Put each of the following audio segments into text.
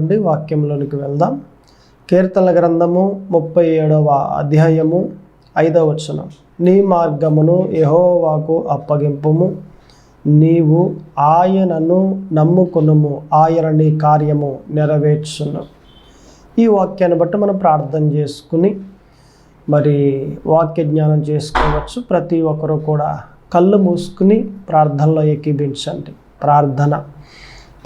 రండి వాక్యంలోనికి వెళ్దాం. కీర్తన గ్రంథము ముప్పై ఏడవ అధ్యాయము ఐదవ వచనం. నీ మార్గమును యహోవాకు అప్పగింపుము. నీవు ఆయనను నమ్ముకునుము ఆయన నీ కార్యము నెరవేర్చును. ఈ వాక్యాన్ని బట్టి మనం ప్రార్థన చేసుకుని మరి వాక్య జ్ఞానం చేసుకోవచ్చు. ప్రతి ఒక్కరూ కూడా కళ్ళు మూసుకుని ప్రార్థనలో ఏకీభించండి. ప్రార్థన.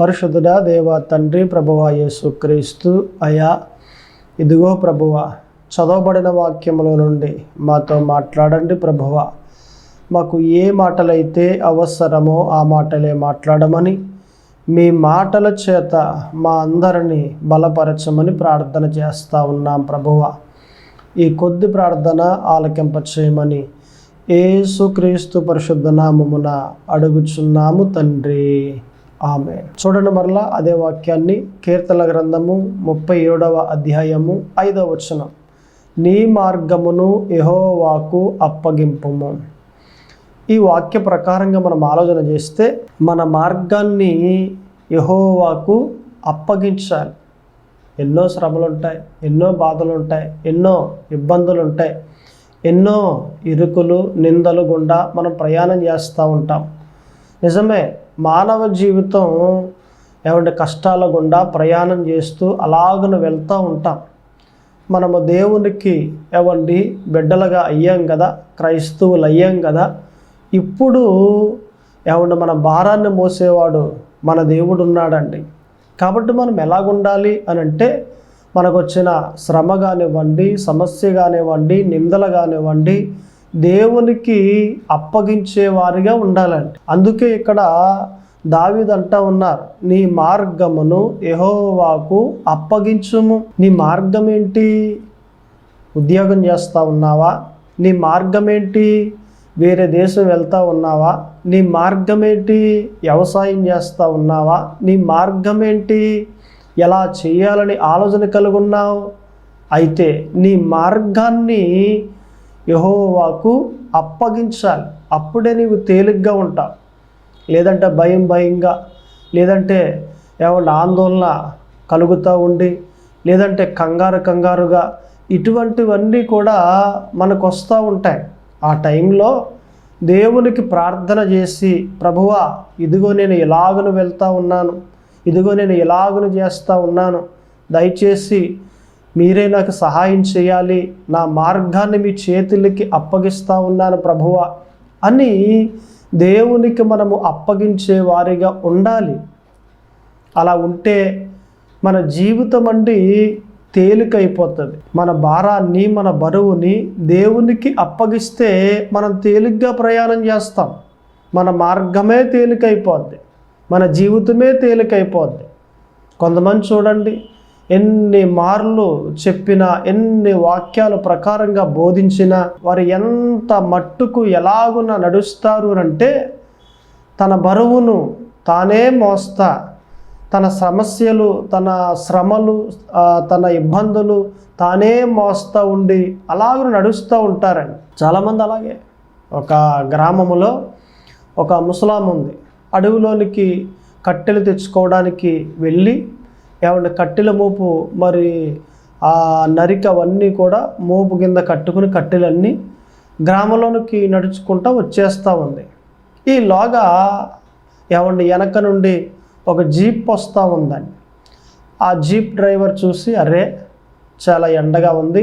పరిశుద్ధుడా దేవ తండ్రి ప్రభువ యేసుక్రీస్తు అయా ఇదిగో ప్రభువ చదవబడిన వాక్యంలో నుండి మాతో మాట్లాడండి ప్రభువ. మాకు ఏ మాటలైతే అవసరమో ఆ మాటలే మాట్లాడమని మీ మాటల చేత మా అందరినీ బలపరచమని ప్రార్థన చేస్తూ ఉన్నాం ప్రభువ. ఈ కొద్ది ప్రార్థన ఆలకింప చేయమని ఏసుక్రీస్తు పరిశుద్ధ నామమున అడుగుచున్నాము తండ్రి. ఆమె. చూడండి మరలా అదే వాక్యాన్ని కీర్తన గ్రంథము ముప్పై ఏడవ అధ్యాయము ఐదవ వచనం. నీ మార్గమును యహోవాకు అప్పగింపము. ఈ వాక్య ప్రకారంగా మనం ఆలోచన చేస్తే మన మార్గాన్ని యహోవాకు అప్పగించాలి. ఎన్నో శ్రమలు ఉంటాయి ఎన్నో బాధలు ఉంటాయి ఎన్నో ఇబ్బందులు ఉంటాయి ఎన్నో ఇరుకులు నిందలు గుండా మనం ప్రయాణం చేస్తూ ఉంటాం. నిజమే మానవ జీవితం ఏమంటే కష్టాల గుండా ప్రయాణం చేస్తూ అలాగను వెళ్తూ ఉంటాం. మనము దేవునికి ఏమండి బిడ్డలుగా అయ్యాం కదా క్రైస్తవులు అయ్యాం కదా ఇప్పుడు ఏమంటే మన భారాన్ని మోసేవాడు మన దేవుడు ఉన్నాడండి. కాబట్టి మనం ఎలాగుండాలి అని అంటే మనకు వచ్చిన శ్రమ కానివ్వండి సమస్య కానివ్వండి నిందలు కానివ్వండి దేవునికి అప్పగించే వారిగా ఉండాలండి. అందుకే ఇక్కడ దావిదంటా ఉన్నారు నీ మార్గమును యహోవాకు అప్పగించుము. నీ మార్గం ఏంటి ఉద్యోగం చేస్తూ ఉన్నావా? నీ మార్గం ఏంటి వేరే దేశం వెళ్తా ఉన్నావా? నీ మార్గం ఏంటి వ్యవసాయం చేస్తూ ఉన్నావా? నీ మార్గం ఏంటి ఎలా చేయాలని ఆలోచన కలిగి ఉన్నావు అయితే నీ మార్గాన్ని యహోవాకు అప్పగించాలి. అప్పుడే నీవు తేలిగ్గా ఉంటావు. లేదంటే భయం భయంగా లేదంటే ఏమన్నా ఆందోళన కలుగుతూ ఉండి లేదంటే కంగారు కంగారుగా ఇటువంటివన్నీ కూడా మనకు వస్తూ ఉంటాయి. ఆ టైంలో దేవునికి ప్రార్థన చేసి ప్రభువా ఇదిగో నేను ఎలాగను వెళ్తూ ఉన్నాను. ఇదిగో నేను ఎలాగను చేస్తూ ఉన్నాను. దయచేసి మీరే నాకు సహాయం చేయాలి. నా మార్గాన్ని మీ చేతులకి అప్పగిస్తూ ఉన్నాను ప్రభువ అని దేవునికి మనము అప్పగించే వారిగా ఉండాలి. అలా ఉంటే మన జీవితం అండి తేలికైపోతుంది. మన భారాన్ని మన బరువుని దేవునికి అప్పగిస్తే మనం తేలిగ్గా ప్రయాణం చేస్తాం. మన మార్గమే తేలికైపోద్ది. మన జీవితమే తేలికైపోద్ది. కొంతమంది చూడండి ఎన్ని మార్లు చెప్పినా ఎన్ని వాక్యాల ప్రకారంగా బోధించినా వారు ఎంత మట్టుకు ఎలాగున నడుస్తారు అంటే తన బరువును తానే మోస్తా. తన సమస్యలు తన శ్రమలు తన ఇబ్బందులు తానే మోస్తూ ఉండి అలాగే నడుస్తూ ఉంటారండి. చాలామంది అలాగే. ఒక గ్రామములో ఒక ముసలాం ఉంది. అడవిలోనికి కట్టెలు తెచ్చుకోవడానికి వెళ్ళి ఏమంటే కట్టెల మోపు మరి ఆ నరిక అవన్నీ కూడా మోపు కింద కట్టుకుని కట్టెలన్నీ గ్రామంలోనికి నడుచుకుంటూ వచ్చేస్తూ ఉంది. ఈలోగా ఏమండి వెనక నుండి ఒక జీప్ వస్తూ ఉందండి. ఆ జీప్ డ్రైవర్ చూసి అరే చాలా ఎండగా ఉంది.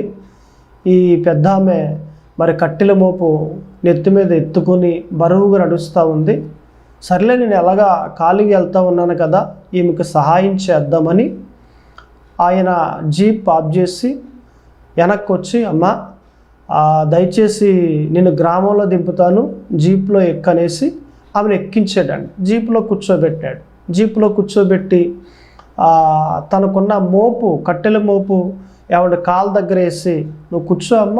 ఈ పెద్ద ఆమె మరి కట్టెల మోపు నెత్తి మీద ఎత్తుకుని బరువుగా నడుస్తూ ఉంది. సర్లే నేను ఎలాగా ఖాళీగా వెళ్తూ ఉన్నాను కదా ఈమెకు సహాయం చేద్దామని ఆయన జీప్ ఆఫ్ చేసి వెనక్కి వచ్చి అమ్మ దయచేసి నేను గ్రామంలో దింపుతాను జీప్లో ఎక్కనేసి ఆమెను ఎక్కించాడండి జీప్లో కూర్చోబెట్టాడు. జీప్లో కూర్చోబెట్టి తనకున్న మోపు కట్టెల మోపు ఎవరి కాలు దగ్గర వేసి నువ్వు కూర్చో అమ్మ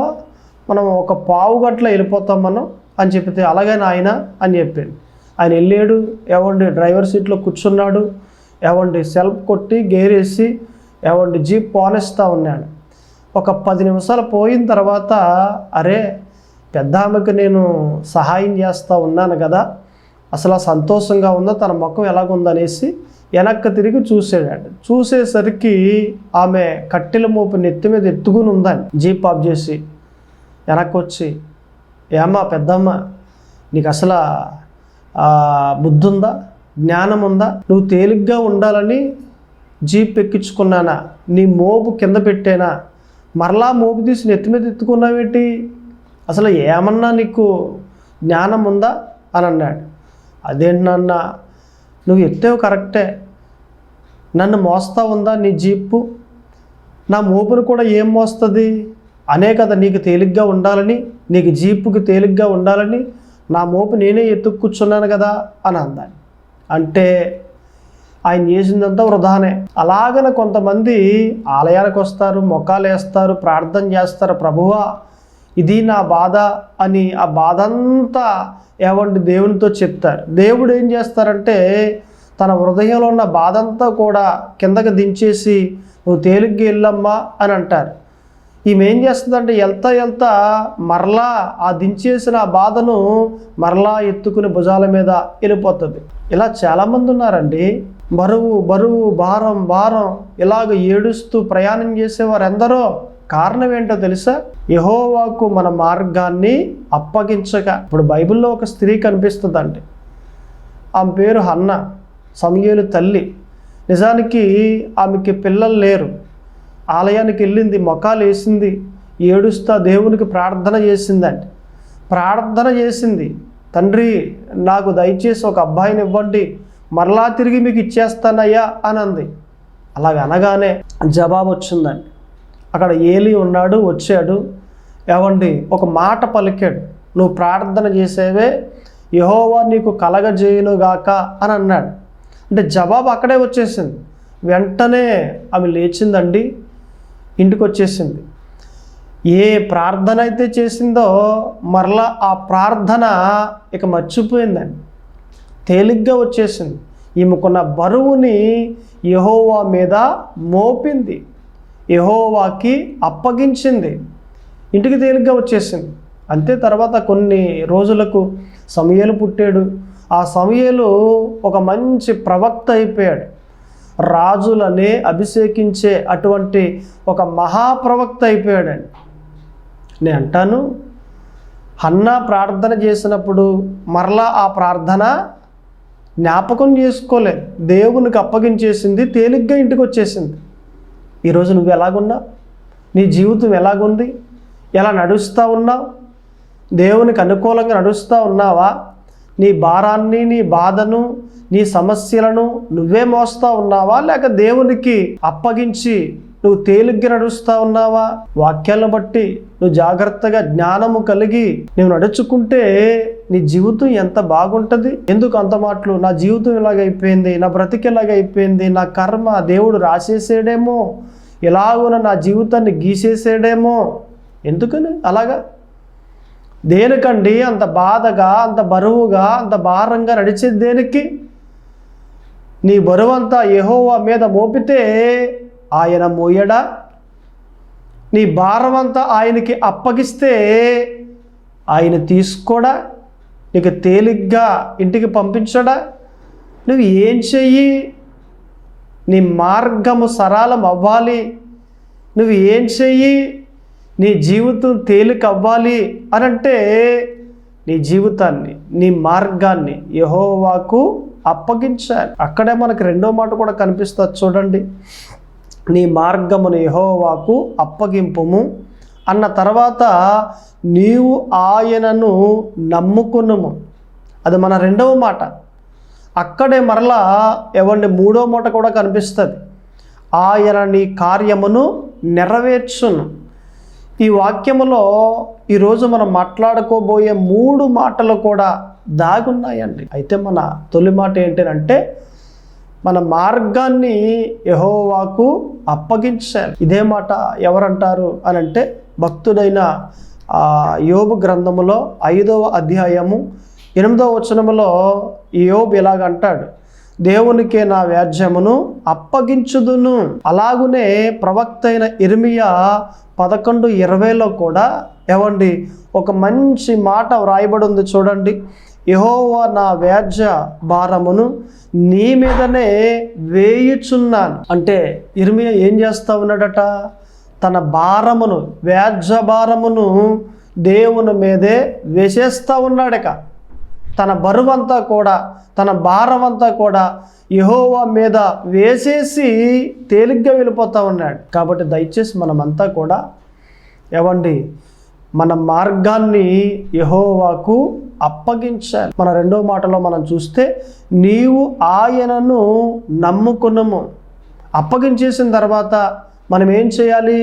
మనం ఒక పావు గంటలో వెళ్ళిపోతాం మనం అని చెప్పితే అలాగే నాయన అని చెప్పింది ఆయన వెళ్ళాడు ఎవండి డ్రైవర్ సీట్లో కూర్చున్నాడు ఎవండి సెల్ఫ్ కొట్టి గేరేసి ఎవండి జీప్ పోనిస్తూ ఉన్నాడు. ఒక పది నిమిషాలు పోయిన తర్వాత అరే పెద్ద ఆమెకు నేను సహాయం చేస్తూ ఉన్నాను కదా అసలు సంతోషంగా ఉందో తన ముఖం ఎలాగుందనేసి వెనక్కి తిరిగి చూసాడు చూసేసరికి ఆమె కట్టెల మోపు నెత్తి మీద ఎత్తుకుని ఉందని జీప్ ఆఫ్ చేసి. వెనక్కి వచ్చి ఏమ్మా పెద్దమ్మ నీకు అసలు బుద్ధుందా? ఉందా జ్ఞానం ఉందా నువ్వు తేలిగ్గా ఉండాలని జీప్ ఎక్కించుకున్నానా? నీ మోపు కింద పెట్టేనా? మరలా మోపు తీసి నెత్తి మీద ఎత్తుకున్నావేంటి అసలు ఏమన్నా నీకు జ్ఞానం ఉందా అని అన్నాడు. అదేంటి నాన్న? నువ్వు ఎత్తావు కరెక్టే. నన్ను మోస్తా ఉందా నీ జీప్పు? నా మోపును కూడా ఏం మోస్తుంది? అనే కదా నీకు తేలిగ్గా ఉండాలని నీకు జీపుకి తేలిగ్గా ఉండాలని నా మోపు నేనే ఎత్తుకు కూర్చున్నాను కదా అని అందాను అంటే ఆయన చేసిందంతా వృధానే. అలాగన కొంతమంది ఆలయాలకు వస్తారు మొక్కలు వేస్తారు ప్రార్థన చేస్తారు ప్రభువా ఇది నా బాధ అని ఆ బాధ అంతా ఏమంటే దేవునితో చెప్తారు. దేవుడు ఏం చేస్తారంటే తన హృదయంలో ఉన్న బాధ అంతా కూడా కిందకి దించేసి నువ్వు తేలిగ్గా వెళ్ళమ్మా అని అంటారు. ఈమె ఏం చేస్తుందంటే వెళ్తా వెళ్తా మరలా ఆ దించేసిన బాధను మరలా ఎత్తుకుని భుజాల మీద వెళ్ళిపోతుంది. ఇలా చాలామంది ఉన్నారండి. బరువు బరువు భారం భారం ఇలాగ ఏడుస్తూ ప్రయాణం చేసేవారు ఎందరో కారణం ఏంటో తెలుసా? యహోవాకు మన మార్గాన్ని అప్పగించక. ఇప్పుడు బైబిల్లో ఒక స్త్రీ కనిపిస్తుందండి. ఆమె పేరు హన్న సమయలు తల్లి. నిజానికి ఆమెకి పిల్లలు లేరు. ఆలయానికి వెళ్ళింది మొఖాలు వేసింది ఏడుస్తా దేవునికి ప్రార్థన చేసిందండి ప్రార్థన చేసింది తండ్రి నాకు దయచేసి ఒక అబ్బాయిని ఇవ్వండి మరలా తిరిగి మీకు ఇచ్చేస్తానయ్యా అని అంది అలాగ అనగానే జవాబు వచ్చిందండి అక్కడ ఏలి ఉన్నాడు వచ్చాడు. ఏవండి ఒక మాట పలికాడు. నువ్వు ప్రార్థన చేసేవే యహోవా నీకు కలగజేయునుగాక అని అన్నాడు. అంటే జవాబు అక్కడే వచ్చేసింది. వెంటనే ఆమె లేచిందండి. ఇంటికి వచ్చేసింది ఏ ప్రార్థన అయితే చేసిందో మరలా ఆ ప్రార్థన ఇక మర్చిపోయిందండి. తేలిగ్గా వచ్చేసింది. ఈమెకున్న బరువుని యహోవా మీద మోపింది. యహోవాకి అప్పగించింది. ఇంటికి తేలిగ్గా వచ్చేసింది. అంతే తర్వాత కొన్ని రోజులకు సమయలు పుట్టాడు. ఆ సమయలు ఒక మంచి ప్రవక్త అయిపోయాడు. రాజులనే అభిషేకించే అటువంటి ఒక మహాప్రవక్త అయిపోయాడండి. నేను అంటాను హన్నా ప్రార్థన చేసినప్పుడు మరలా ఆ ప్రార్థన జ్ఞాపకం చేసుకోలేదు. దేవునికి అప్పగించేసింది తేలిగ్గా ఇంటికి వచ్చేసింది. ఈరోజు నువ్వు ఎలాగున్నా నీ జీవితం ఎలాగుంది? ఎలా నడుస్తూ ఉన్నావు? దేవునికి అనుకూలంగా నడుస్తూ ఉన్నావా? నీ భారాన్ని నీ బాధను నీ సమస్యలను నువ్వే మోస్తా ఉన్నావా? లేక దేవునికి అప్పగించి నువ్వు తేలిగ్గా నడుస్తూ ఉన్నావా? వాక్యాలను బట్టి నువ్వు జాగ్రత్తగా జ్ఞానము కలిగి నువ్వు నడుచుకుంటే నీ జీవితం ఎంత బాగుంటుంది? ఎందుకు అంత మాటలు? నా జీవితం ఇలాగైపోయింది నా బ్రతికి ఇలాగైపోయింది నా కర్మ దేవుడు రాసేసాడేమో? ఎలాగున నా జీవితాన్ని గీసేసాడేమో? ఎందుకని? అలాగా? దేనికండి అంత బాధగా అంత బరువుగా అంత భారంగా నడిచేది దేనికి? నీ బరువంతా యహోవా మీద మోపితే ఆయన మోయడా? నీ భారం అంతా ఆయనకి అప్పగిస్తే ఆయన తీసుకోడా? నీకు తేలిగ్గా ఇంటికి పంపించడా? నువ్వు ఏం చెయ్యి? నీ మార్గము సరళం అవ్వాలి. నువ్వు ఏం చెయ్యి? నీ జీవితం తేలిక అవ్వాలి అని అంటే నీ జీవితాన్ని నీ మార్గాన్ని యహోవాకు అప్పగించాలి అక్కడే మనకు రెండో మాట కూడా కనిపిస్తుంది. చూడండి. నీ మార్గమును యహోవాకు అప్పగింపుము. అన్న తర్వాత నీవు ఆయనను నమ్ముకునుము. అది మన రెండవ మాట. అక్కడే మరలా ఎవండి మూడో మాట కూడా కనిపిస్తుంది. ఆయన నీ కార్యమును నెరవేర్చును. ఈ వాక్యములో ఈరోజు మనం మాట్లాడుకోబోయే మూడు మాటలు కూడా దాగున్నాయండి. అయితే మన తొలి మాట ఏంటంటే మన మార్గాన్ని యహోవాకు అప్పగించాలి. ఇదే మాట ఎవరంటారు అని అంటే భక్తుడైన యోబు గ్రంథములో ఐదవ అధ్యాయము ఎనిమిదవ వచనములో యోబు ఇలాగ అంటాడు దేవునికే నా వ్యాజ్యమును అప్పగించుదును. అలాగునే ప్రవక్త అయిన ఇర్మియా పదకొండు ఇరవైలో కూడా ఏవండి ఒక మంచి మాట వ్రాయబడి ఉంది చూడండి. యహోవా నా వ్యాజ్య భారమును నీ మీదనే వేయుచున్నాను. అంటే ఇర్మియా ఏం చేస్తా ఉన్నాడట? తన భారమును వ్యాజ్య భారమును దేవుని మీదే వేసేస్తూ ఉన్నాడక తన బరువంతా కూడా తన భారం అంతా కూడా యహోవా మీద వేసేసి తేలిగ్గా వెళ్ళిపోతూ ఉన్నాడు. కాబట్టి దయచేసి మనమంతా కూడా ఏవండి? మన మార్గాన్ని యహోవాకు అప్పగించాలి. మన రెండో మాటలో మనం చూస్తే నీవు ఆయనను నమ్ముకున్నాము అప్పగించేసిన తర్వాత మనం ఏం చేయాలి?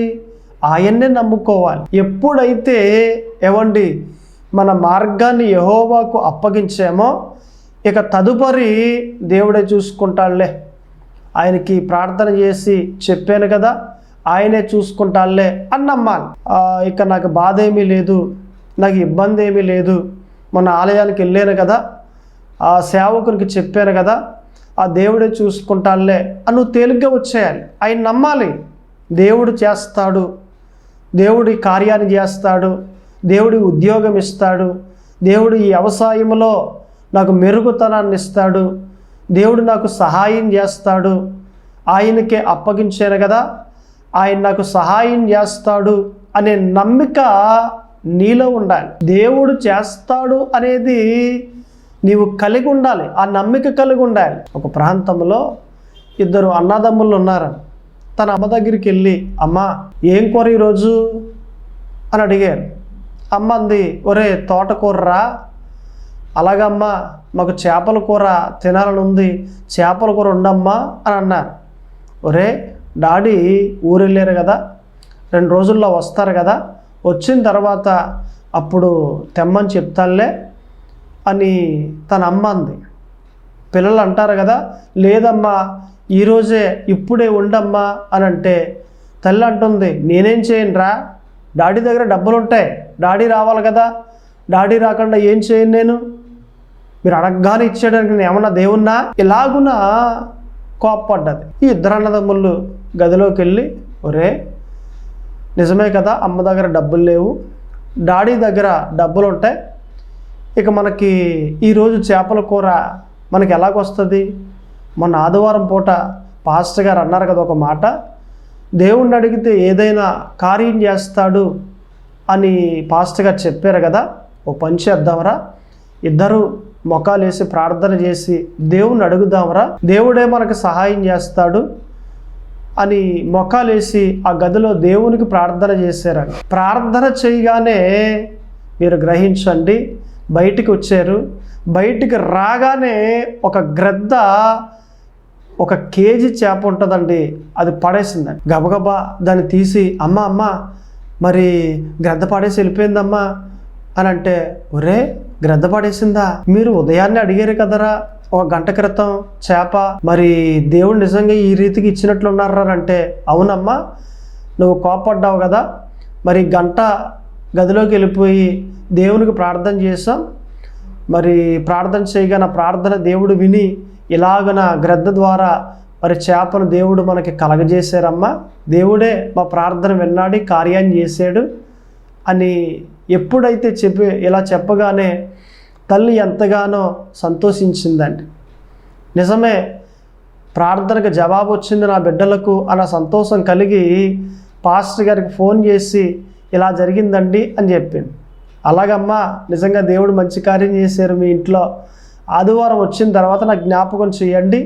ఆయన్నే నమ్ముకోవాలి. ఎప్పుడైతే ఎవండి మన మార్గాన్ని యహోవాకు అప్పగించామో ఇక తదుపరి దేవుడే చూసుకుంటాడులే. ఆయనకి ప్రార్థన చేసి చెప్పాను కదా ఆయనే చూసుకుంటాడులే అని నమ్మాలి. ఇక నాకు బాధ ఏమీ లేదు నాకు ఇబ్బంది ఏమీ లేదు మొన్న ఆలయానికి వెళ్ళాను కదా ఆ సేవకునికి చెప్పాను కదా ఆ దేవుడే చూసుకుంటానులే అని నువ్వు తేలిగ్గా వచ్చేయాలి. ఆయన నమ్మాలి. దేవుడు చేస్తాడు. దేవుడి కార్యాన్ని చేస్తాడు. దేవుడి ఉద్యోగం ఇస్తాడు. దేవుడు ఈ వ్యవసాయంలో నాకు మెరుగుతనాన్ని ఇస్తాడు. దేవుడు నాకు సహాయం చేస్తాడు. ఆయనకే అప్పగించాను కదా ఆయన నాకు సహాయం చేస్తాడు అనే నమ్మిక నీలో ఉండాలి. దేవుడు చేస్తాడు అనేది నీవు కలిగి ఉండాలి. ఆ నమ్మిక కలిగి ఉండాలి. ఒక ప్రాంతంలో ఇద్దరు అన్నదమ్ములు ఉన్నారు. తన అమ్మ దగ్గరికి వెళ్ళి అమ్మ ఏం కూర ఈరోజు? అని అడిగారు. అమ్మ అంది ఒరే తోటకూరరా. అలాగమ్మా మాకు చేపల కూర తినాలని ఉంది. చేపల కూర ఉండమ్మా అని అన్నారు. ఒరే డాడీ ఊరు వెళ్ళారు కదా. రెండు రోజుల్లో వస్తారు కదా. వచ్చిన తర్వాత అప్పుడు తెమ్మని చెప్తానులే అని తన అమ్మ అంది. పిల్లలు అంటారు కదా లేదమ్మా ఈరోజే ఇప్పుడే ఉండమ్మా అని అంటే తల్లి అంటుంది నేనేం చేయనురా? డాడీ దగ్గర డబ్బులు ఉంటాయి డాడీ రావాలి కదా డాడీ రాకుండా ఏం చేయను నేను? మీరు అడగగానే ఇచ్చేయడానికి నేను ఏమన్నా దేవున్నా ఇలాగున కోప్పడ్డది. ఈ ఇద్దరు అన్నదమ్ముళ్ళు గదిలోకి వెళ్ళి ఒరే నిజమే కదా అమ్మ దగ్గర డబ్బులు లేవు డాడీ దగ్గర డబ్బులు ఉంటాయి ఇక మనకి ఈరోజు చేపల కూర మనకి ఎలాగొస్తుంది? మొన్న ఆదివారం పూట పాస్టర్ గారు అన్నారు కదా ఒక మాట దేవుణ్ణి అడిగితే ఏదైనా కార్యం చేస్తాడు అని పాస్టర్ గారు చెప్పారు కదా ఓ పని చేద్దామరా ఇద్దరు మొఖాలు వేసి ప్రార్థన చేసి దేవుణ్ణి అడుగుదామరా దేవుడే మనకు సహాయం చేస్తాడు అని మొక్కలేసి ఆ గదిలో దేవునికి ప్రార్థన చేశారని ప్రార్థన చేయగానే మీరు గ్రహించండి బయటికి వచ్చారు. బయటికి రాగానే ఒక గ్రద్ద ఒక కేజీ చేప ఉంటుందండి అది పడేసిందండి. గబగబా దాన్ని తీసి అమ్మ అమ్మ మరి గ్రద్ద పడేసి వెళ్ళిపోయిందమ్మా అని అంటే ఒరే గ్రద్ద పడేసిందా? మీరు ఉదయాన్నే అడిగారు కదరా ఒక గంట క్రితం చేప మరి దేవుడు నిజంగా ఈ రీతికి ఇచ్చినట్లున్నారా అంటే అవునమ్మా నువ్వు కోపడ్డావు కదా. మరి గంట గదిలోకి వెళ్ళిపోయి దేవునికి ప్రార్థన చేసాం మరి ప్రార్థన చేయగా నా ప్రార్థన దేవుడు విని ఇలాగన గ్రద్ద ద్వారా మరి చేపను దేవుడు మనకి కలగజేశారమ్మా. దేవుడే మా ప్రార్థన విన్నాడు కార్యాన్ని చేశాడు అని ఎప్పుడైతే చెప్పి ఇలా చెప్పగానే తల్లి ఎంతగానో సంతోషించిందండి. నిజమే ప్రార్థనకు జవాబు వచ్చింది నా బిడ్డలకు అన్న సంతోషం కలిగి పాస్టర్ గారికి ఫోన్ చేసి ఇలా జరిగిందండి అని చెప్పింది. అలాగమ్మా నిజంగా దేవుడు మంచి కార్యం చేశారు మీ ఇంట్లో. ఆదివారం వచ్చిన తర్వాత నాకు జ్ఞాపకం చేయండి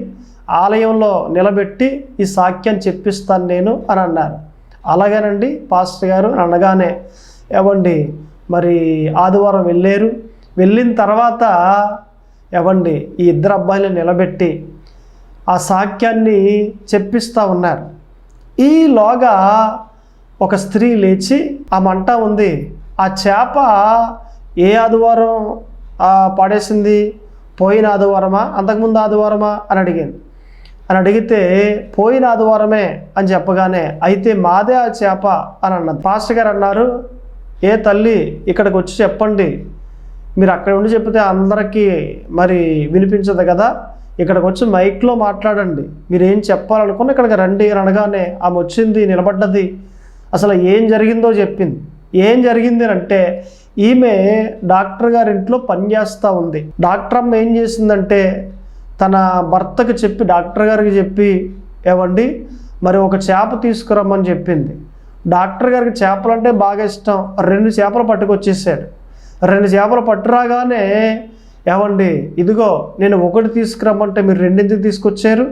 ఆలయంలో నిలబెట్టి ఈ సాక్యం చెప్పిస్తాను నేను అని అన్నారు. అలాగేనండి పాస్టర్ గారు అని అనగానే ఏవండి మరి ఆదివారం వెళ్ళారు. వెళ్ళిన తర్వాత ఏవండి ఈ ఇద్దరు అబ్బాయిలు నిలబెట్టి ఆ సాక్యాన్ని చెప్పిస్తూ ఉన్నారు. ఈలోగా ఒక స్త్రీ లేచి ఆ మంట ఉంది ఆ చేప ఏ ఆదివారం పాడేసింది పడేసింది? పోయిన ఆదివారమా? అంతకుముందు ఆదివారమా? అని అడిగింది. అని అడిగితే పోయిన ఆదివారమే అని చెప్పగానే అయితే మాదే ఆ చేప? అని అన్నది. పాస్టర్ గారు అన్నారు ఏ తల్లి ఇక్కడికి వచ్చి చెప్పండి మీరు అక్కడ ఉండి చెప్తే అందరికీ మరి వినిపించదు కదా? ఇక్కడికి వచ్చి మైక్లో మాట్లాడండి. మీరు ఏం చెప్పాలనుకున్న ఇక్కడికి రండి అని అనగానే ఆమె వచ్చింది నిలబడ్డది. అసలు ఏం జరిగిందో చెప్పింది. ఏం జరిగింది అంటే ఈమె డాక్టర్ గారి ఇంట్లో పనిచేస్తూ ఉంది. డాక్టర్ అమ్మ ఏం చేసిందంటే తన భర్తకు చెప్పి డాక్టర్ గారికి చెప్పి ఏవండి మరి ఒక చేప తీసుకురమ్మని చెప్పింది. డాక్టర్ గారికి చేపలంటే బాగా ఇష్టం. రెండు చేపలు పట్టుకొచ్చేసాడు. రెండు చేపలు పట్టురాగానే ఏమండి ఇదిగో నేను ఒకటి తీసుకురమ్మంటే మీరు రెండింటికి తీసుకొచ్చారు.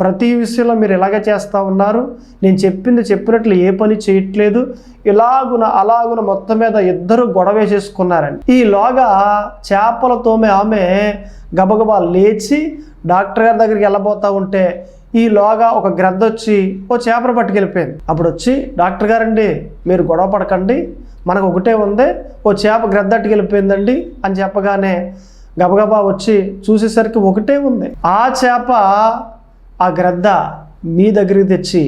ప్రతి విషయంలో మీరు ఇలాగే చేస్తూ ఉన్నారు. నేను చెప్పింది చెప్పినట్లు ఏ పని చేయట్లేదు. ఇలాగున అలాగున మొత్తం మీద ఇద్దరు గొడవ వేసేసుకున్నారండి. ఈలోగా చేపలతోమే ఆమె గబగబా లేచి డాక్టర్ గారి దగ్గరికి వెళ్ళబోతూ ఉంటే ఈలోగా ఒక గ్రద్ద వచ్చి ఓ చేపను పట్టుకెళ్ళిపోయింది. అప్పుడు వచ్చి డాక్టర్ గారండి మీరు గొడవ పడకండి. మనకు ఒకటే ఉంది. ఓ చేప గ్రద్ద వెళ్ళిపోయిందండి అని చెప్పగానే గబగబా వచ్చి చూసేసరికి ఒకటే ఉంది. ఆ చేప ఆ గ్రద్ద మీ దగ్గరికి తెచ్చి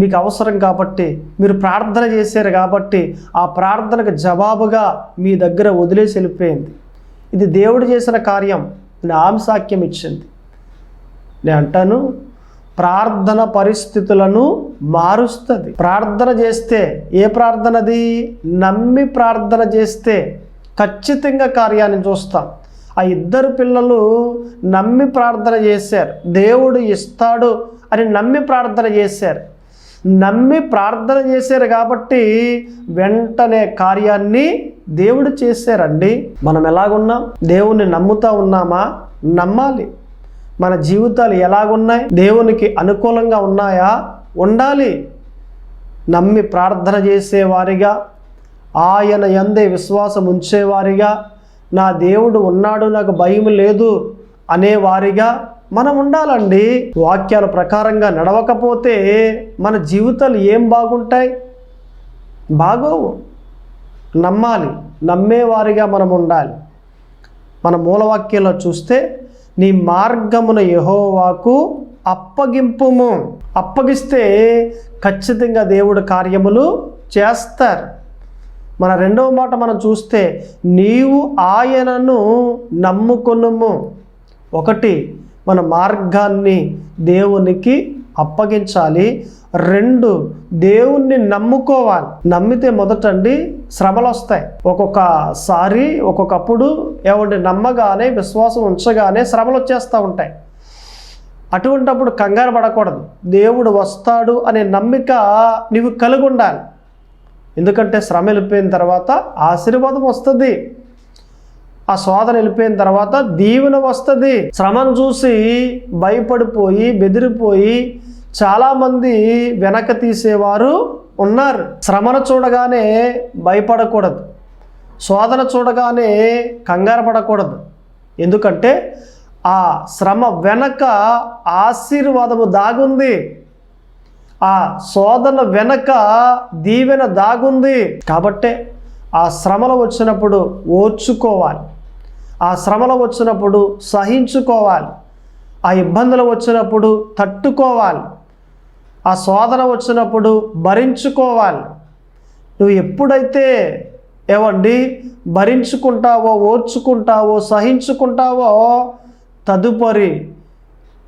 మీకు అవసరం కాబట్టి మీరు ప్రార్థన చేశారు కాబట్టి ఆ ప్రార్థనకు జవాబుగా మీ దగ్గర వదిలేసి వెళ్ళిపోయింది. ఇది దేవుడు చేసిన కార్యం. నా ఆమెసాక్యం ఇచ్చింది. నేను అంటాను ప్రార్థన పరిస్థితులను మారుస్తుంది. ప్రార్థన చేస్తే ఏ ప్రార్థనది? నమ్మి ప్రార్థన చేస్తే ఖచ్చితంగా కార్యాన్ని చూస్తాం. ఆ ఇద్దరు పిల్లలు నమ్మి ప్రార్థన చేశారు. దేవుడు ఇస్తాడు అని నమ్మి ప్రార్థన చేశారు. నమ్మి ప్రార్థన చేశారు కాబట్టి వెంటనే కార్యాన్ని దేవుడు చేశారండి. మనం ఎలాగున్నాం? దేవుణ్ణి నమ్ముతా ఉన్నామా? నమ్మాలి. మన జీవితాలు ఎలాగున్నాయి? దేవునికి అనుకూలంగా ఉన్నాయా? ఉండాలి. నమ్మి ప్రార్థన చేసేవారిగా ఆయన ఎందే విశ్వాసం ఉంచేవారిగా నా దేవుడు ఉన్నాడు నాకు భయం లేదు అనేవారిగా మనం ఉండాలండి. వాక్యాల ప్రకారంగా నడవకపోతే మన జీవితాలు ఏం బాగుంటాయి? బాగోవు. నమ్మాలి. నమ్మేవారిగా మనం ఉండాలి. మన మూలవాక్యంలో చూస్తే నీ మార్గమున యహోవాకు అప్పగింపుము. అప్పగిస్తే ఖచ్చితంగా దేవుడు కార్యములు చేస్తారు. మన రెండవ మాట మనం చూస్తే నీవు ఆయనను నమ్ముకొనుము. ఒకటి మన మార్గాన్ని దేవునికి అప్పగించాలి. రెండు దేవుణ్ణి నమ్ముకోవాలి. నమ్మితే మొదటండి శ్రమలు వస్తాయి ఒక్కొక్కసారి ఒక్కొక్కప్పుడు ఏమంటే నమ్మగానే విశ్వాసం ఉంచగానే శ్రమలు వచ్చేస్తూ ఉంటాయి. అటువంటప్పుడు కంగారు పడకూడదు. దేవుడు వస్తాడు అనే నమ్మిక నీవు కలిగి ఉండాలి ఎందుకంటే శ్రమ వెళ్ళిపోయిన తర్వాత ఆశీర్వాదం వస్తుంది. ఆ శోధన వెళ్ళిపోయిన తర్వాత దీవెన వస్తుంది. శ్రమను చూసి భయపడిపోయి బెదిరిపోయి చాలామంది వెనక తీసేవారు ఉన్నారు. శ్రమను చూడగానే భయపడకూడదు. శోధన చూడగానే కంగారు పడకూడదు. ఎందుకంటే ఆ శ్రమ వెనక ఆశీర్వాదము దాగుంది. ఆ శోధన వెనక దీవెన దాగుంది. కాబట్టే ఆ శ్రమలు వచ్చినప్పుడు ఓర్చుకోవాలి. ఆ శ్రమలు వచ్చినప్పుడు సహించుకోవాలి. ఆ ఇబ్బందులు వచ్చినప్పుడు తట్టుకోవాలి. ఆ శోధన వచ్చినప్పుడు భరించుకోవాలి. నువ్వు ఎప్పుడైతే ఏవండి భరించుకుంటావో ఓర్చుకుంటావో సహించుకుంటావో తదుపరి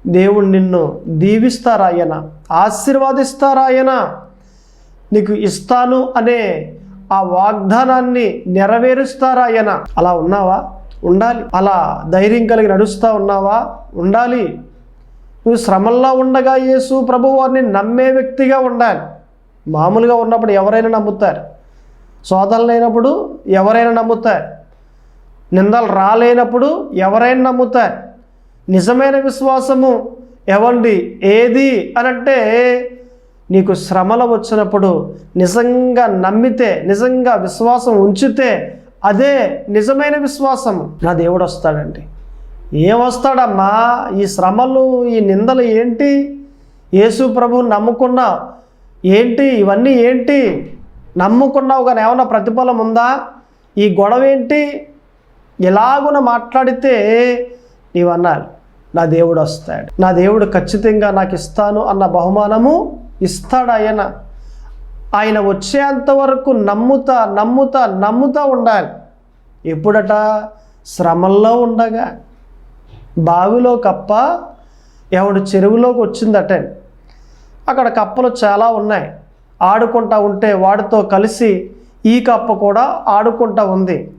దేవుడు నిన్ను దీవిస్తారాయన ఆశీర్వాదిస్తారాయన నీకు ఇస్తాను అనే ఆ వాగ్దానాన్ని నెరవేరుస్తారాయన అలా ఉన్నావా? ఉండాలి. అలా ధైర్యం కలిగి నడుస్తూ ఉన్నావా? ఉండాలి. నువ్వు శ్రమల్లో ఉండగా యేసు ప్రభు వారిని నమ్మే వ్యక్తిగా ఉండాలి. మామూలుగా ఉన్నప్పుడు ఎవరైనా నమ్ముతారు. సోదరులైనప్పుడు ఎవరైనా నమ్ముతారు. నిందలు రాలేనప్పుడు ఎవరైనా నమ్ముతారు. నిజమైన విశ్వాసము ఎవండి? ఏది? అనంటే నీకు శ్రమలు వచ్చినప్పుడు నిజంగా నమ్మితే నిజంగా విశ్వాసం ఉంచితే అదే నిజమైన విశ్వాసం నా దేవుడు వస్తాడండి. ఏమొస్తాడమ్మా ఈ శ్రమలు ఈ నిందలు ఏంటి? యేసు ప్రభు నమ్ముకున్నావు ఏంటి? ఇవన్నీ ఏంటి? నమ్ముకున్నావు కానీ ఏమైనా ప్రతిఫలం ఉందా? ఈ గొడవ ఏంటి? ఎలాగున మాట్లాడితే నీవు నా దేవుడు వస్తాడు. నా దేవుడు ఖచ్చితంగా నాకు ఇస్తాను అన్న బహుమానము ఇస్తాడు ఆయన? ఆయన వచ్చేంత వరకు నమ్ముతా నమ్ముతా నమ్ముతా ఉండాలి. ఎప్పుడట? శ్రమల్లో ఉండగా. బావిలో కప్ప ఎవడు చెరువులోకి వచ్చిందట. అక్కడ కప్పలు చాలా ఉన్నాయి. ఆడుకుంటా ఉంటే వాడితో కలిసి ఈ కప్ప కూడా ఆడుకుంటా ఉంది.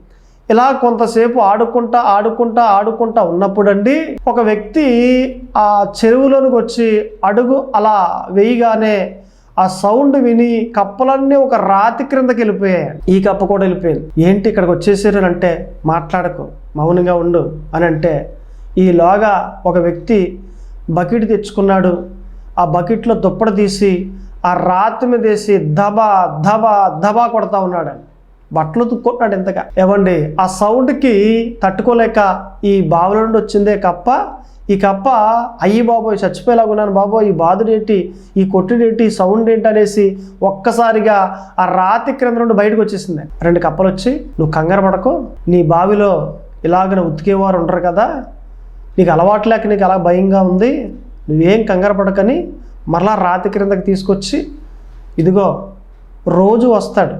ఇలా కొంతసేపు ఆడుకుంటా ఆడుకుంటా ఆడుకుంటా ఉన్నప్పుడండి ఒక వ్యక్తి ఆ చెరువులోనికి వచ్చి అడుగు అలా వేయగానే ఆ సౌండ్ విని కప్పలన్నీ ఒక రాతి క్రిందకి వెళ్ళిపోయాయి. ఈ కప్ప కూడా వెళ్ళిపోయింది. ఏంటి ఇక్కడికి వచ్చేసారు అంటే మాట్లాడకు మౌనంగా ఉండు అని అంటే ఈలోగా ఒక వ్యక్తి బకెట్ తెచ్చుకున్నాడు. ఆ బకెట్లో దుప్పడ తీసి ఆ రాతి మీద వేసి దబా దబా దబా కొడతా ఉన్నాడు. బట్టలు తుక్కుంటున్నాడు ఇంతగా. ఏమండి ఆ సౌండ్కి తట్టుకోలేక ఈ బావుల నుండి వచ్చిందే కప్ప. ఈ కప్ప అయ్యి బాబోయ్ చచ్చిపోయేలాగా ఉన్నాను బాబోయ్. ఈ బాధుడేంటి ఈ కొట్టుడేంటి ఈ సౌండ్ ఏంటి అనేసి ఒక్కసారిగా ఆ రాతి క్రింద నుండి బయటకు వచ్చేసింది. రెండు కప్పలు వచ్చి నువ్వు కంగారు పడకు. నీ బావిలో ఇలాగన ఉతికేవారు ఉండరు కదా. నీకు అలవాటు లేక నీకు అలా భయంగా ఉంది నువ్వేం కంగారు పడకని మరలా రాతి క్రిందకి తీసుకొచ్చి ఇదిగో రోజు వస్తాడు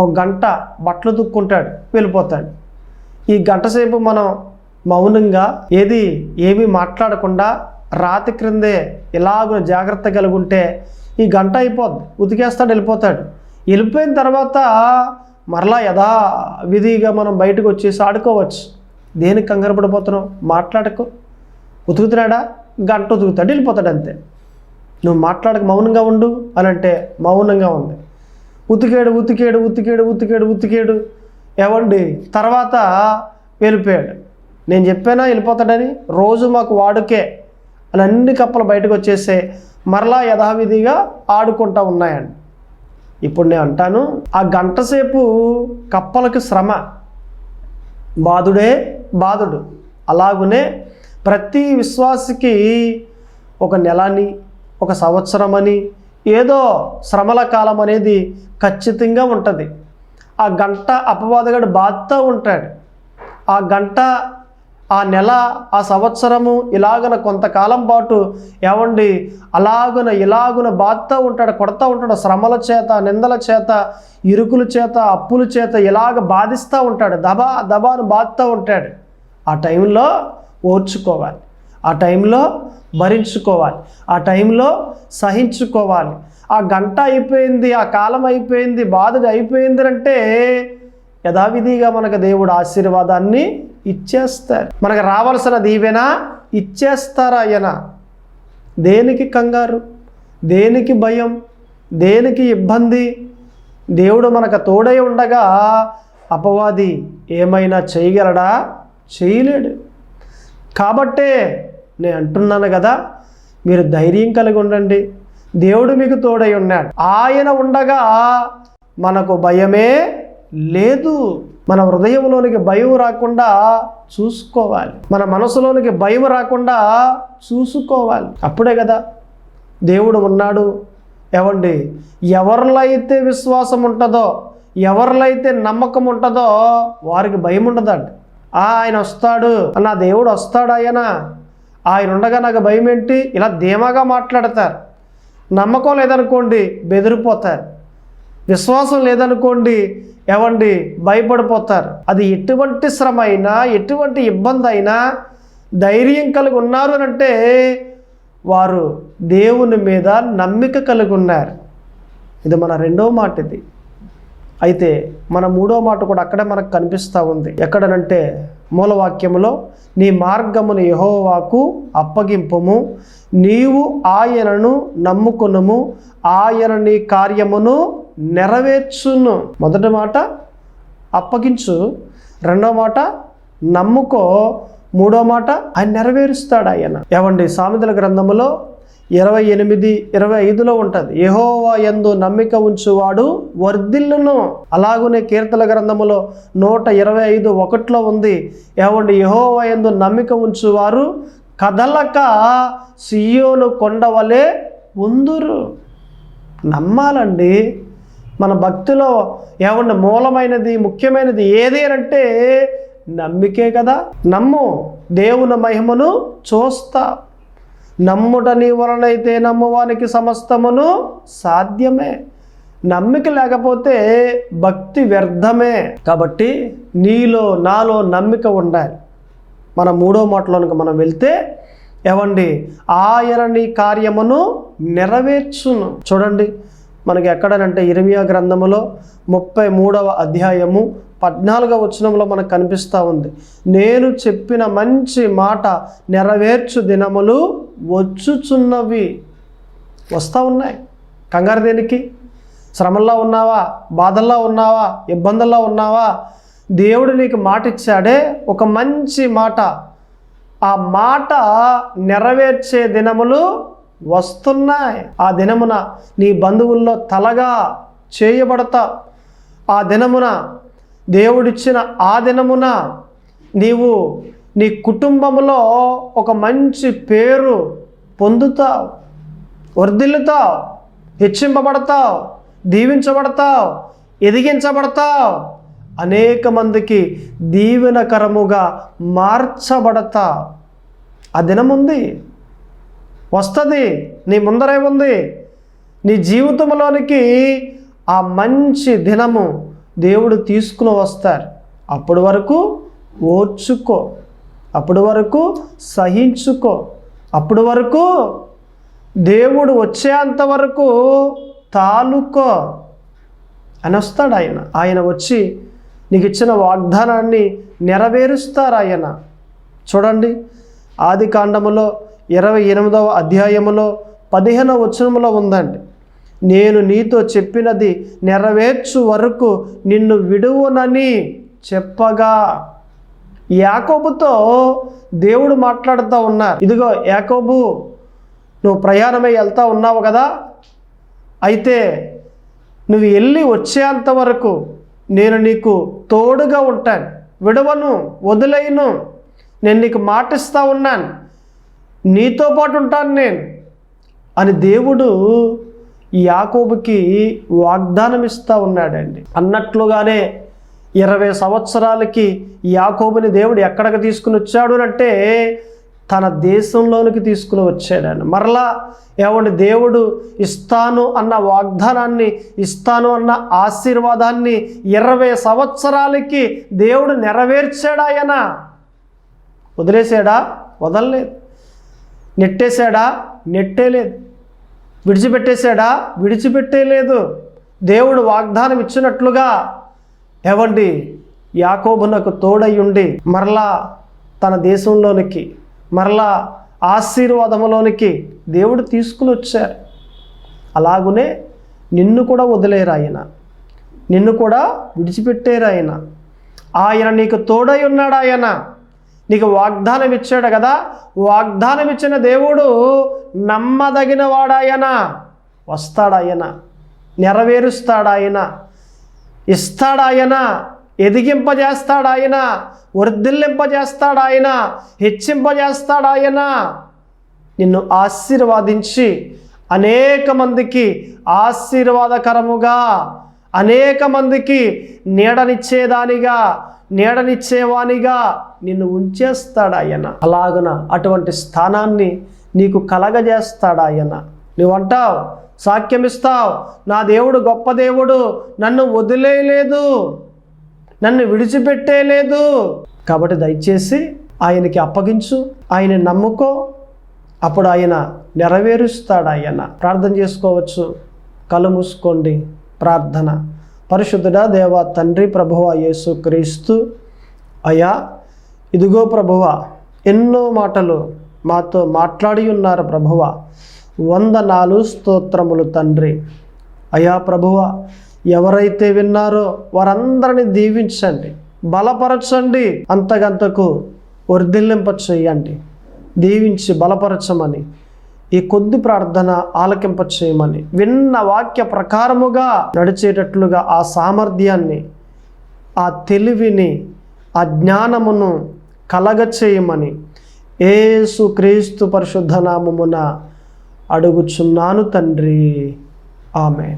ఒక గంట బట్టలు దుక్కుంటాడు వెళ్ళిపోతాడు. ఈ గంట సేపు మనం మౌనంగా ఏది ఏమీ మాట్లాడకుండా రాతి క్రిందే ఇలాగ జాగ్రత్త కలిగి ఉంటే ఈ గంట అయిపోద్ది ఉతికేస్తాడు వెళ్ళిపోతాడు. వెళ్ళిపోయిన తర్వాత మరలా యథావిధిగా మనం బయటకు వచ్చేసి ఆడుకోవచ్చు. దేనికి కంగారపడిపోతున్నావు మాట్లాడకు. ఉతుకుతున్నాడా? గంట ఉతుకుతాడు వెళ్ళిపోతాడు అంతే. నువ్వు మాట్లాడక మౌనంగా ఉండు అని అంటే మౌనంగా ఉంది. ఉతికేడు ఉతికేడు ఉతికేడు ఉతికేడు ఉతికేడు. ఏవండి? తర్వాత వెళ్ళిపోయాడు. నేను చెప్పానా వెళ్ళిపోతాడని? రోజు మాకు వాడుకే అని అన్ని కప్పలు బయటకు వచ్చేసే మరలా యథావిధిగా ఆడుకుంటా ఉన్నాయండి. ఇప్పుడు నేను అంటాను ఆ గంటసేపు కప్పలకు శ్రమ. బాధుడే బాధుడు. అలాగునే ప్రతి విశ్వాసికి ఒక నెలని ఒక సంవత్సరం అని ఏదో శ్రమల కాలం అనేది ఖచ్చితంగా ఉంటుంది. ఆ గంట అపవాదగాడు బాధతో ఉంటాడు. ఆ గంట ఆ నెల ఆ సంవత్సరము ఇలాగన కొంతకాలం పాటు ఏమండి అలాగున ఇలాగున బాధతో ఉంటాడు కొడతా ఉంటాడు శ్రమల చేత నిందల చేత ఇరుకుల చేత అప్పుల చేత ఇలాగ బాధిస్తూ ఉంటాడు. దబా దబాను బాధతో ఉంటాడు. ఆ టైంలో ఓర్చుకోవాలి. ఆ టైంలో భరించుకోవాలి. ఆ టైంలో సహించుకోవాలి. ఆ గంట అయిపోయింది ఆ కాలం అయిపోయింది బాధ అయిపోయింది అంటే యథావిధిగా మనకు దేవుడు ఆశీర్వాదాన్ని ఇచ్చేస్తారు మనకు రావాల్సిన దీవెన ఇచ్చేస్తారా ఆయన దేనికి కంగారు? దేనికి భయం? దేనికి ఇబ్బంది? దేవుడు మనకు తోడై ఉండగా అపవాది ఏమైనా చేయగలడా? చేయలేడు. కాబట్టే నేను అంటున్నాను కదా మీరు ధైర్యం కలిగి ఉండండి. దేవుడు మీకు తోడై ఉన్నాడు. ఆయన ఉండగా మనకు భయమే లేదు. మన హృదయంలోనికి భయం రాకుండా చూసుకోవాలి. మన మనసులోనికి భయం రాకుండా చూసుకోవాలి. అప్పుడే కదా దేవుడు ఉన్నాడు. ఎవండి ఎవరిలో అయితే విశ్వాసం ఉంటుందో ఎవరిలో అయితే నమ్మకం ఉంటుందో వారికి భయం ఉండదండి. ఆయన వస్తాడు నా దేవుడు వస్తాడు ఆయన. ఆయన ఉండగా నాకు భయం ఏంటి? ఇలా ధీమాగా మాట్లాడతారు. నమ్మకం లేదనుకోండి బెదిరిపోతారు. విశ్వాసం లేదనుకోండి ఎవండి భయపడిపోతారు. అది ఎటువంటి శ్రమ అయినా ఎటువంటి ఇబ్బంది అయినా ధైర్యం కలిగి ఉన్నారు అని అంటే వారు దేవుని మీద నమ్మిక కలిగి ఉన్నారు. ఇది మన రెండో మాట ఇది అయితే మన మూడో మాట కూడా అక్కడే మనకు కనిపిస్తూ ఉంది. ఎక్కడనంటే మూలవాక్యములో నీ మార్గమును యహోవాకు అప్పగింపము నీవు ఆయనను నమ్ముకునము ఆయన నీ కార్యమును నెరవేర్చును. మొదటి మాట అప్పగించు రెండో మాట నమ్ముకో మూడో మాట ఆయన నెరవేరుస్తాడు ఆయన. ఏమండి సామెతల గ్రంథములో ఇరవై ఎనిమిది ఇరవై ఐదులో ఉంటుంది. యహోవా ఎందు నమ్మిక ఉంచువాడు వర్ధిల్లును. అలాగునే కీర్తన గ్రంథములో నూట ఇరవై ఐదు ఒకటిలో ఉంది. ఏమండి యహోవా ఎందు నమ్మిక ఉంచువారు కదలక సియోను కొండవలే ఉందురు. నమ్మాలండి. మన భక్తిలో ఏమండి మూలమైనది ముఖ్యమైనది ఏది అంటే నమ్మికే కదా. నమ్ము. దేవుని మహిమను చూస్తా. నమ్ముట నీ వలనైతే నమ్మువానికి సమస్తమును సాధ్యమే. నమ్మిక లేకపోతే భక్తి వ్యర్థమే. కాబట్టి నీలో నాలో నమ్మిక ఉండాలి. మన మూడో మాటలోనికి మనం వెళ్తే ఏవండి? ఆయన నీ కార్యమును నెరవేర్చును. చూడండి. మనకి ఎక్కడనంటే ఇరమియా గ్రంథములో ముప్పై మూడవ అధ్యాయము పద్నాలుగవ వచనంలో మనకు కనిపిస్తూ ఉంది. నేను చెప్పిన మంచి మాట నెరవేర్చు దినములు వచ్చుచున్నవి. వస్తూ ఉన్నాయి. కంగారు దేనికి? శ్రమల్లో ఉన్నావా? బాధల్లో ఉన్నావా? ఇబ్బందుల్లో ఉన్నావా? దేవుడు నీకు మాట ఇచ్చాడే ఒక మంచి మాట. ఆ మాట నెరవేర్చే దినములు వస్తున్నాయి. ఆ దినమున నీ బంధువుల్లో తలగా చేయబడతా. ఆ దినమున దేవుడిచ్చిన ఆ దినమున నీవు నీ కుటుంబంలో ఒక మంచి పేరు పొందుతావు. వర్ధిల్లుతావు. హెచ్చింపబడతావు. దీవించబడతావు. ఎదిగించబడతావు. అనేక మందికి దీవెనకరముగా మార్చబడతా ఆ దినముంది వస్తుంది నీ ముందరే ఉంది. నీ జీవితంలోనికి ఆ మంచి దినము దేవుడు తీసుకుని వస్తారు. అప్పటి వరకు ఓర్చుకో. అప్పటి వరకు సహించుకో. అప్పటి వరకు దేవుడు వచ్చేంత వరకు తాలుకో అని వస్తాడు ఆయన. ఆయన వచ్చి నీకు ఇచ్చిన వాగ్దానాన్ని నెరవేరుస్తారు ఆయన. చూడండి ఆది కాండములో ఇరవై ఎనిమిదవ అధ్యాయములో పదిహేనవ వచనంలో ఉందండి. నేను నీతో చెప్పినది నెరవేర్చు వరకు నిన్ను విడువునని చెప్పగా. యాకోబుతో దేవుడు మాట్లాడుతూ ఉన్నారు. ఇదిగో యాకోబు నువ్వు ప్రయాణమై వెళ్తా ఉన్నావు కదా? అయితే నువ్వు వెళ్ళి వచ్చేంత వరకు నేను నీకు తోడుగా ఉంటాను. విడవను వదిలేయను. నేను నీకు మాటిస్తూ ఉన్నాను. నీతో పాటు ఉంటాను నేను. అని దేవుడు యాకోబుకి వాగ్దానం ఇస్తూ ఉన్నాడండి. అన్నట్లుగానే ఇరవై సంవత్సరాలకి యాకోబుని దేవుడు ఎక్కడికి తీసుకుని వచ్చాడు అంటే తన దేశంలోనికి తీసుకుని వచ్చాడని మరలా ఏమండి దేవుడు ఇస్తాను అన్న వాగ్దానాన్ని ఇస్తాను అన్న ఆశీర్వాదాన్ని ఇరవై సంవత్సరాలకి దేవుడు నెరవేర్చాడాయన వదిలేసాడా? వదలలేదు. నెట్టేశాడా? నెట్టేలేదు. విడిచిపెట్టేశాడా? విడిచిపెట్టేలేదు. దేవుడు వాగ్దానం ఇచ్చినట్లుగా ఏవండి? యాకోబునకు తోడయ్యుండి మరలా తన దేశంలోనికి మరలా ఆశీర్వాదములోనికి దేవుడు తీసుకుని వచ్చారు అలాగునే నిన్ను కూడా వదిలేరు ఆయన. నిన్ను కూడా విడిచిపెట్టారు ఆయన. ఆయన నీకు తోడై ఉన్నాడు ఆయన. నీకు వాగ్దానం ఇచ్చాడు కదా వాగ్దానం ఇచ్చిన దేవుడు నమ్మదగిన వాడాయన వస్తాడాయన నెరవేరుస్తాడాయన ఇస్తాడాయన ఎదిగింపజేస్తాడాయన వర్ధిల్లింపజేస్తాడాయన హెచ్చింపజేస్తాడాయన. నిన్ను ఆశీర్వాదించి అనేక మందికి ఆశీర్వాదకరముగా అనేక మందికి నీడనిచ్చేదానిగా నీడనిచ్చేవానిగా నిన్ను ఉంచేస్తాడాయన. అలాగన అటువంటి స్థానాన్ని నీకు కలగజేస్తాడాయన. నువ్వంటావు సాక్ష్యమిస్తావు నా దేవుడు గొప్ప దేవుడు నన్ను వదిలేయలేదు నన్ను విడిచిపెట్టేలేదు. కాబట్టి దయచేసి ఆయనకి అప్పగించు ఆయన నమ్ముకో అప్పుడు ఆయన నెరవేరుస్తాడు ఆయన ప్రార్థన చేసుకోవచ్చు కళ్ళు మూసుకోండి ప్రార్థన. పరిశుద్ధుడా దేవ తండ్రి ప్రభువ యేసు క్రీస్తు అయా ఇదిగో ప్రభువ ఎన్నో మాటలు మాతో మాట్లాడి ఉన్నారు ప్రభువ. వందనాలు స్తోత్రములు తండ్రి. అయా ప్రభువ ఎవరైతే విన్నారో వారందరిని దీవించండి బలపరచండి అంతకంతకు వర్ధిల్లింప చేయండి దీవించి బలపరచమని ఈ కొద్ది ప్రార్థన ఆలకింప చేయమని విన్న వాక్య ప్రకారముగా నడిచేటట్లుగా ఆ సామర్థ్యాన్ని ఆ తెలివిని ఆ జ్ఞానమును కలగచేయమని ఏసు క్రీస్తు పరిశుద్ధ నామమున అడుగుచున్నాను తండ్రి. ఆమె